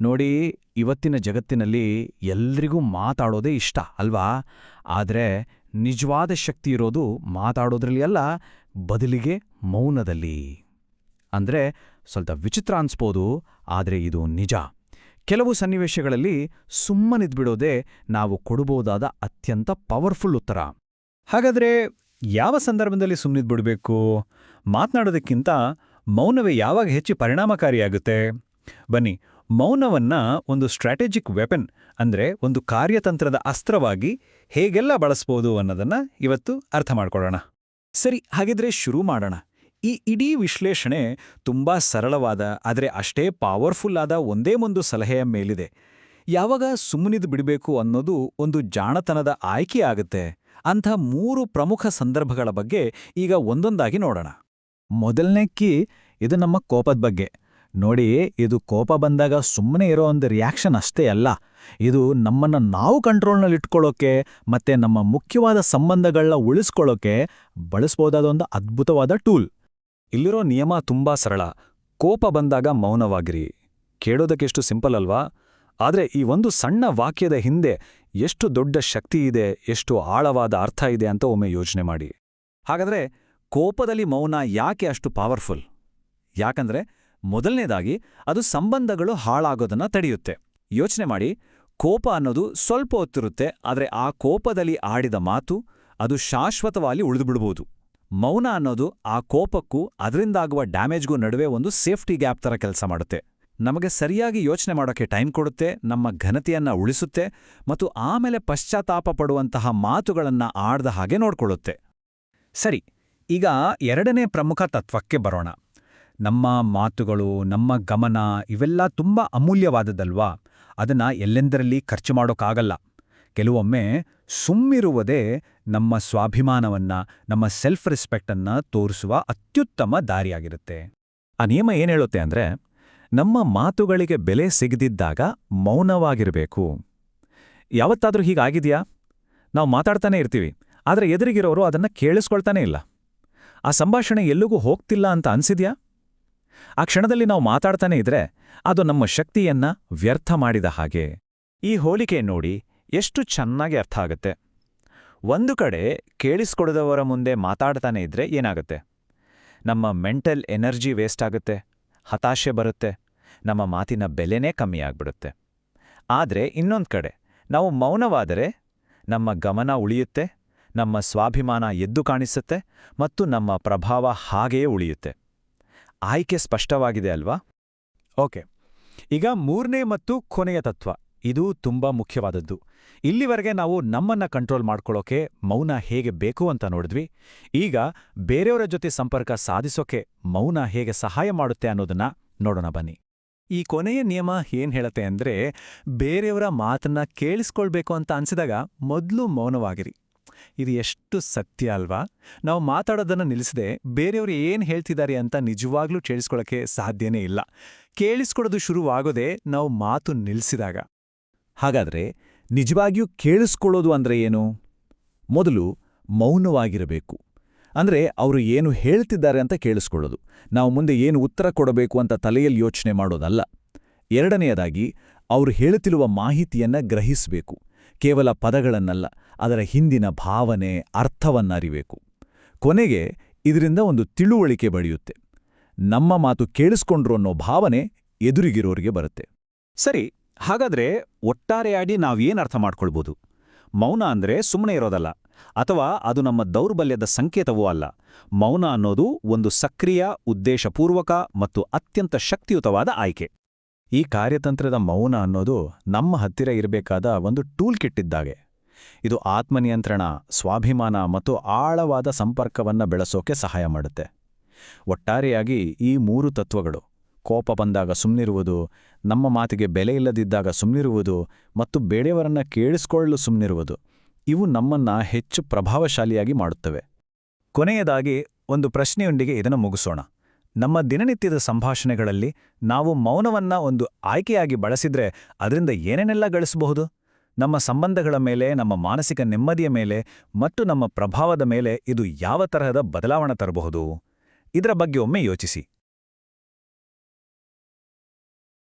ನೋಡಿ, ಇವತ್ತಿನ ಜಗತ್ತಿನಲ್ಲಿ ಎಲ್ರಿಗೂ ಮಾತಾಡೋದೇ ಇಷ್ಟ, ಅಲ್ವಾ? ಆದರೆ ನಿಜವಾದ ಶಕ್ತಿ ಇರೋದು ಮಾತಾಡೋದ್ರಲ್ಲಿ ಅಲ್ಲ, ಬದಲಿಗೆ ಮೌನದಲ್ಲಿ. ಅಂದ್ರೆ ಸ್ವಲ್ಪ ವಿಚಿತ್ರ ಅನ್ಸ್ಬೋದು, ಆದರೆ ಇದು ನಿಜ. ಕೆಲವು ಸನ್ನಿವೇಶಗಳಲ್ಲಿ ಸುಮ್ಮನಿದ್ಬಿಡೋದೇ ನಾವು ಕೊಡಬಹುದಾದ ಅತ್ಯಂತ ಪವರ್ಫುಲ್ ಉತ್ತರ. ಹಾಗಾದ್ರೆ ಯಾವ ಸಂದರ್ಭದಲ್ಲಿ ಸುಮ್ಮನಿದ್ಬಿಡ್ಬೇಕು ಮಾತನಾಡೋದಕ್ಕಿಂತ ಮೌನವೇ ಯಾವಾಗ ಹೆಚ್ಚು ಪರಿಣಾಮಕಾರಿಯಾಗುತ್ತೆ? ಬನ್ನಿ ಮೌನವನ್ನ ಒಂದು ಸ್ಟ್ರಾಟಜಿಕ್ ವೆಪನ್ ಅಂದ್ರೆ ಒಂದು ಕಾರ್ಯತಂತ್ರದ ಅಸ್ತ್ರವಾಗಿ ಹೇಗೆಲ್ಲ ಬಳಸ್ಬೋದು ಅನ್ನೋದನ್ನ ಇವತ್ತು ಅರ್ಥ ಮಾಡ್ಕೊಳ್ಳೋಣ. ಸರಿ, ಹಾಗಿದ್ರೆ ಶುರು ಮಾಡೋಣ. ಈ ಇಡೀ ವಿಶ್ಲೇಷಣೆ ತುಂಬಾ ಸರಳವಾದ, ಆದರೆ ಅಷ್ಟೇ ಪವರ್ಫುಲ್ ಆದ ಒಂದೇ ಒಂದು ಸಲಹೆಯ ಮೇಲಿದೆ. ಯಾವಾಗ ಸುಮ್ಮನಿದು ಬಿಡಬೇಕು ಅನ್ನೋದು ಒಂದು ಜಾಣತನದ ಆಯ್ಕೆ ಆಗುತ್ತೆ. ಅಂಥ ಮೂರು ಪ್ರಮುಖ ಸಂದರ್ಭಗಳ ಬಗ್ಗೆ ಈಗ ಒಂದೊಂದಾಗಿ ನೋಡೋಣ. ಮೊದಲನೇ ಕೀ ಇದು ನಮ್ಮ ಕೋಪದ ಬಗ್ಗೆ. ನೋಡಿ, ಇದು ಕೋಪ ಬಂದಾಗ ಸುಮ್ಮನೆ ಇರೋ ಒಂದು ರಿಯಾಕ್ಷನ್ ಅಷ್ಟೇ ಅಲ್ಲ. ಇದು ನಮ್ಮನ್ನ ನಾವು ಕಂಟ್ರೋಲ್ನಲ್ಲಿ ಇಟ್ಕೊಳ್ಳೋಕೆ ಮತ್ತೆ ನಮ್ಮ ಮುಖ್ಯವಾದ ಸಂಬಂಧಗಳನ್ನ ಉಳಿಸ್ಕೊಳ್ಳೋಕೆ ಬಳಸ್ಬೋದಾದ ಒಂದು ಅದ್ಭುತವಾದ ಟೂಲ್ ಇಲ್ಲಿರೋ ನಿಯಮ ತುಂಬಾ ಸರಳ. ಕೋಪ ಬಂದಾಗ ಮೌನವಾಗಿರಿ. ಕೇಳೋದಕ್ಕೆಷ್ಟು ಸಿಂಪಲ್ ಅಲ್ವಾ? ಆದ್ರೆ ಈ ಒಂದು ಸಣ್ಣ ವಾಕ್ಯದ ಹಿಂದೆ ಎಷ್ಟು ದೊಡ್ಡ ಶಕ್ತಿ ಇದೆ, ಎಷ್ಟು ಆಳವಾದ ಅರ್ಥ ಇದೆ ಅಂತ ಒಮ್ಮೆ ಯೋಚನೆ ಮಾಡಿ. ಹಾಗಾದ್ರೆ ಕೋಪದಲ್ಲಿ ಮೌನ ಯಾಕೆ ಅಷ್ಟು ಪವರ್ಫುಲ್ ಯಾಕಂದ್ರೆ ಮೊದಲನೇದಾಗಿ ಅದು ಸಂಬಂಧಗಳು ಹಾಳಾಗೋದನ್ನ ತಡೆಯುತ್ತೆ. ಯೋಚನೆ ಮಾಡಿ, ಕೋಪ ಅನ್ನೋದು ಸ್ವಲ್ಪ ಹೊತ್ತಿರುತ್ತೆ, ಆದರೆ ಆ ಕೋಪದಲ್ಲಿ ಆಡಿದ ಮಾತು ಅದು ಶಾಶ್ವತವಾಗಿ ಉಳಿದುಬಿಡ್ಬೋದು. ಮೌನ ಅನ್ನೋದು ಆ ಕೋಪಕ್ಕೂ ಅದರಿಂದಾಗುವ ಡ್ಯಾಮೇಜ್ಗೂ ನಡುವೆ ಒಂದು ಸೇಫ್ಟಿ ಗ್ಯಾಪ್ ಥರ ಕೆಲಸ ಮಾಡುತ್ತೆ. ನಮಗೆ ಸರಿಯಾಗಿ ಯೋಚನೆ ಮಾಡೋಕ್ಕೆ ಟೈಮ್ ಕೊಡುತ್ತೆ, ನಮ್ಮ ಘನತೆಯನ್ನು ಉಳಿಸುತ್ತೆ, ಮತ್ತು ಆಮೇಲೆ ಪಶ್ಚಾತ್ತಾಪ ಪಡುವಂತಹ ಮಾತುಗಳನ್ನು ಆಡ್ದ ಹಾಗೆ ನೋಡ್ಕೊಳ್ಳುತ್ತೆ. ಸರಿ, ಈಗ ಎರಡನೇ ಪ್ರಮುಖ ತತ್ವಕ್ಕೆ ಬರೋಣ. ನಮ್ಮ ಮಾತುಗಳು, ನಮ್ಮ ಗಮನ ಇವೆಲ್ಲ ತುಂಬ ಅಮೂಲ್ಯವಾದದಲ್ವಾ ಅದನ್ನು ಎಲ್ಲೆಂದರಲ್ಲಿ ಖರ್ಚು ಮಾಡೋಕ್ಕಾಗಲ್ಲ. ಕೆಲವೊಮ್ಮೆ ಸುಮ್ಮಿರುವುದೇ ನಮ್ಮ ಸ್ವಾಭಿಮಾನವನ್ನ, ನಮ್ಮ ಸೆಲ್ಫ್ ರೆಸ್ಪೆಕ್ಟನ್ನು ತೋರಿಸುವ ಅತ್ಯುತ್ತಮ ದಾರಿಯಾಗಿರುತ್ತೆ. ಆ ನಿಯಮ ಏನು ಹೇಳುತ್ತೆ ಅಂದ್ರೆ, ನಮ್ಮ ಮಾತುಗಳಿಗೆ ಬೆಲೆ ಸಿಗದಿದ್ದಾಗ ಮೌನವಾಗಿರಬೇಕು. ಯಾವತ್ತಾದರೂ ಹೀಗಾಗಿದೆಯಾ ನಾವು ಮಾತಾಡ್ತಾನೇ ಇರ್ತೀವಿ, ಆದರೆ ಎದುರಿಗಿರೋರು ಅದನ್ನ ಕೇಳಿಸ್ಕೊಳ್ತಾನೇ ಇಲ್ಲ. ಆ ಸಂಭಾಷಣೆ ಎಲ್ಲಿಗೂ ಹೋಗ್ತಿಲ್ಲ ಅಂತ ಅನ್ಸಿದ್ಯಾ? ಆ ಕ್ಷಣದಲ್ಲಿ ನಾವು ಮಾತಾಡ್ತಾನೆ ಇದ್ರೆ ಅದು ನಮ್ಮ ಶಕ್ತಿಯನ್ನ ವ್ಯರ್ಥ ಮಾಡಿದ ಹಾಗೆ. ಈ ಹೋಲಿಕೆ ನೋಡಿ ಎಷ್ಟು ಚೆನ್ನಾಗಿ ಅರ್ಥ ಆಗತ್ತೆ. ಒಂದು ಕಡೆ ಕೇಳಿಸ್ಕೊಡದವರ ಮುಂದೆ ಮಾತಾಡ್ತಾನೆ ಇದ್ರೆ ಏನಾಗುತ್ತೆ? ನಮ್ಮ ಮೆಂಟಲ್ ಎನರ್ಜಿ ವೇಸ್ಟ್ ಆಗುತ್ತೆ, ಹತಾಶೆ ಬರುತ್ತೆ, ನಮ್ಮ ಮಾತಿನ ಬೆಲೆನೇ ಕಮ್ಮಿ ಆಗ್ಬಿಡುತ್ತೆ. ಆದರೆ ಇನ್ನೊಂದು ಕಡೆ ನಾವು ಮೌನವಾದರೆ ನಮ್ಮ ಗಮನ ಉಳಿಯುತ್ತೆ, ನಮ್ಮ ಸ್ವಾಭಿಮಾನ ಎದ್ದು ಕಾಣಿಸುತ್ತೆ ಮತ್ತು ನಮ್ಮ ಪ್ರಭಾವ ಹಾಗೆಯೇ ಉಳಿಯುತ್ತೆ. ಆಯ್ಕೆ ಸ್ಪಷ್ಟವಾಗಿದೆ ಅಲ್ವಾ? ಓಕೆ. ಈಗ ಮೂರನೇ ಮತ್ತು ಕೊನೆಯ ತತ್ವ. ಇದು ತುಂಬಾ ಮುಖ್ಯವಾದದ್ದು. ಇಲ್ಲಿವರೆಗೆ ನಾವು ನಮ್ಮನ್ನ ಕಂಟ್ರೋಲ್ ಮಾಡ್ಕೊಳ್ಳೋಕೆ ಮೌನ ಹೇಗೆ ಬೇಕು ಅಂತ ನೋಡಿದ್ವಿ. ಈಗ ಬೇರೆಯವರ ಜೊತೆ ಸಂಪರ್ಕ ಸಾಧಿಸೋಕೆ ಮೌನ ಹೇಗೆ ಸಹಾಯ ಮಾಡುತ್ತೆ ಅನ್ನೋದನ್ನ ನೋಡೋಣ ಬನ್ನಿ. ಈ ಕೊನೆಯ ನಿಯಮ ಏನ್ ಹೇಳತ್ತೆ ಅಂದ್ರೆ ಬೇರೆಯವರ ಮಾತನ್ನ ಕೇಳಿಸ್ಕೊಳ್ಬೇಕು ಅಂತ ಅನ್ಸಿದಾಗ ಮೊದಲು ಮೌನವಾಗಿರಿ. ಇದು ಎಷ್ಟು ಸತ್ಯ ಅಲ್ವಾ? ನಾವು ಮಾತಾಡೋದನ್ನ ನಿಲ್ಲಿಸದೆ ಬೇರೆಯವರು ಏನು ಹೇಳ್ತಿದ್ದಾರೆ ಅಂತ ನಿಜವಾಗ್ಲೂ ಕೇಳಿಸ್ಕೊಳ್ಳೋಕೆ ಸಾಧ್ಯನೇ ಇಲ್ಲ. ಕೇಳಿಸ್ಕೊಡೋದು ಶುರುವಾಗೋದೇ ನಾವು ಮಾತು ನಿಲ್ಲಿಸಿದಾಗ ಹಾಗಾದ್ರೆ ನಿಜವಾಗಿಯೂ ಕೇಳಿಸ್ಕೊಳ್ಳೋದು ಅಂದರೆ ಏನು? ಮೊದಲು ಮೌನವಾಗಿರಬೇಕು. ಅಂದ್ರೆ ಅವರು ಏನು ಹೇಳ್ತಿದ್ದಾರೆ ಅಂತ ಕೇಳಿಸ್ಕೊಳ್ಳೋದು. ನಾವು ಮುಂದೆ ಏನು ಉತ್ತರ ಕೊಡಬೇಕು ಅಂತ ತಲೆಯಲ್ಲಿ ಯೋಚನೆ ಮಾಡೋದಲ್ಲ. ಎರಡನೆಯದಾಗಿ, ಅವರು ಹೇಳುತ್ತಿರುವ ಮಾಹಿತಿಯನ್ನ ಗ್ರಹಿಸಬೇಕು. ಕೇವಲ ಪದಗಳನ್ನಲ್ಲ, ಅದರ ಹಿಂದಿನ ಭಾವನೆ, ಅರ್ಥವನ್ನರಿಬೇಕು. ಕೊನೆಗೆ ಇದರಿಂದ ಒಂದು ತಿಳುವಳಿಕೆ ಬಡಿಯುತ್ತೆ. ನಮ್ಮ ಮಾತು ಕೇಳಿಸ್ಕೊಂಡ್ರು ಅನ್ನೋ ಭಾವನೆ ಎದುರಿಗಿರೋರಿಗೆ ಬರುತ್ತೆ. ಸರಿ, ಹಾಗಾದ್ರೆ ಒಟ್ಟಾರೆಯಾಗಿ ನಾವೇನು ಅರ್ಥ ಮಾಡ್ಕೊಳ್ಬೋದು? ಮೌನ ಅಂದ್ರೆ ಸುಮ್ಮನೆ ಇರೋದಲ್ಲ, ಅಥವಾ ಅದು ನಮ್ಮ ದೌರ್ಬಲ್ಯದ ಸಂಕೇತವೂ ಅಲ್ಲ. ಮೌನ ಅನ್ನೋದು ಒಂದು ಸಕ್ರಿಯ, ಉದ್ದೇಶಪೂರ್ವಕ ಮತ್ತು ಅತ್ಯಂತ ಶಕ್ತಿಯುತವಾದ ಆಯ್ಕೆ. ಈ ಕಾರ್ಯತಂತ್ರದ ಮೌನ ಅನ್ನೋದು ನಮ್ಮ ಹತ್ತಿರ ಇರಬೇಕಾದ ಒಂದು ಟೂಲ್ ಕಿಟ್ಟಿದ್ದಾಗೆ ಇದು ಆತ್ಮನಿಯಂತ್ರಣ, ಸ್ವಾಭಿಮಾನ ಮತ್ತು ಆಳವಾದ ಸಂಪರ್ಕವನ್ನ ಬೆಳೆಸೋಕೆ ಸಹಾಯ ಮಾಡುತ್ತೆ. ಒಟ್ಟಾರೆಯಾಗಿ ಈ ಮೂರು ತತ್ವಗಳು, ಕೋಪ ಬಂದಾಗ ಸುಮ್ಮನಿರುವುದು ನಮ್ಮ ಮಾತಿಗೆ ಬೆಲೆ ಇಲ್ಲದಿದ್ದಾಗ ಸುಮ್ಮನಿರುವುದು ಮತ್ತು ಬೇರೆಯವರನ್ನ ಕೇಳಿಸ್ಕೊಳ್ಳಲು ಸುಮ್ಮನಿರುವುದು ಇವು ನಮ್ಮನ್ನ ಹೆಚ್ಚು ಪ್ರಭಾವಶಾಲಿಯಾಗಿ ಮಾಡುತ್ತವೆ. ಕೊನೆಯದಾಗಿ ಒಂದು ಪ್ರಶ್ನೆಯೊಂದಿಗೆ ಇದನ್ನು ಮುಗಿಸೋಣ. ನಮ್ಮ ದಿನನಿತ್ಯದ ಸಂಭಾಷಣೆಗಳಲ್ಲಿ ನಾವು ಮೌನವನ್ನ ಒಂದು ಆಯ್ಕೆಯಾಗಿ ಬಳಸಿದ್ರೆ ಅದರಿಂದ ಏನೇನೆಲ್ಲ ಗಳಿಸಬಹುದು? ನಮ್ಮ ಸಂಬಂಧಗಳ ಮೇಲೆ, ನಮ್ಮ ಮಾನಸಿಕ ನೆಮ್ಮದಿಯ ಮೇಲೆ ಮತ್ತು ನಮ್ಮ ಪ್ರಭಾವದ ಮೇಲೆ ಇದು ಯಾವ ತರಹದ ಬದಲಾವಣೆ ತರಬಹುದು? ಇದರ ಬಗ್ಗೆ ಒಮ್ಮೆ ಯೋಚಿಸಿ.